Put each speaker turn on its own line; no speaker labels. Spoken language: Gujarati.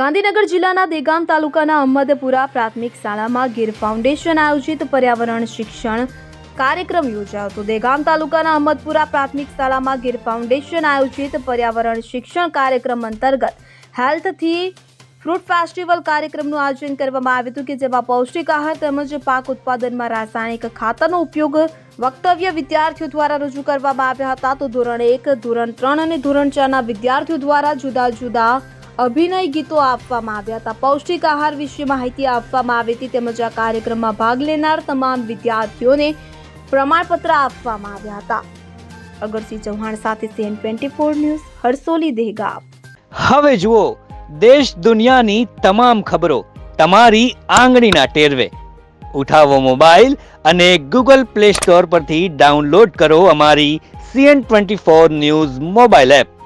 ગાંધીનગર જિલ્લાના દેગામ તાલુકાના અહમદપુરા પ્રાથમિક શાળામાં ગીર ફાઉન્ડેશન આયોજિત પર્યાવરણ શિક્ષણ કાર્યક્રમ યોજાયો હતો. દેગામ તાલુકાના અહમદપુરા પ્રાથમિક શાળામાં ગીર ફાઉન્ડેશન આયોજિત પર્યાવરણ શિક્ષણ કાર્યક્રમ અંતર્ગત હેલ્થથી ફ્રૂટ ફેસ્ટિવલ કાર્યક્રમનું આયોજન કરવામાં આવ્યું હતું કે જેમાં પૌષ્ટિક આહાર તેમજ પાક ઉત્પાદનમાં રાસાયણિક ખાતરનો ઉપયોગ વક્તવ્ય વિદ્યાર્થીઓ દ્વારા રજૂ કરવામાં આવ્યા હતા. તો ધોરણ એક, ધોરણ ત્રણ અને ધોરણ ચારના વિદ્યાર્થીઓ દ્વારા જુદા જુદા અભિનય ગીતો આપવામાં આવ્યા હતા. પૌષ્ટિક આહાર વિશે માહિતી આપવામાં આવી હતી તેમજ આ કાર્યક્રમમાં ભાગ લેનાર તમામ વિદ્યાર્થીઓને પ્રમાણપત્ર આપવામાં આવ્યા હતા. અગરસિંહ ચૌહાણ સાથે CN twenty four news, Harsoli દેહગા
હવે જુઓ, દેશ દુનિયાની તમામ ખબરો તમારી આંગળીના ટેરવે. ઉઠાવો મોબાઈલ અને ગૂગલ પ્લે સ્ટોર પરથી ડાઉનલોડ કરો અમારી CN twenty four news mobile app.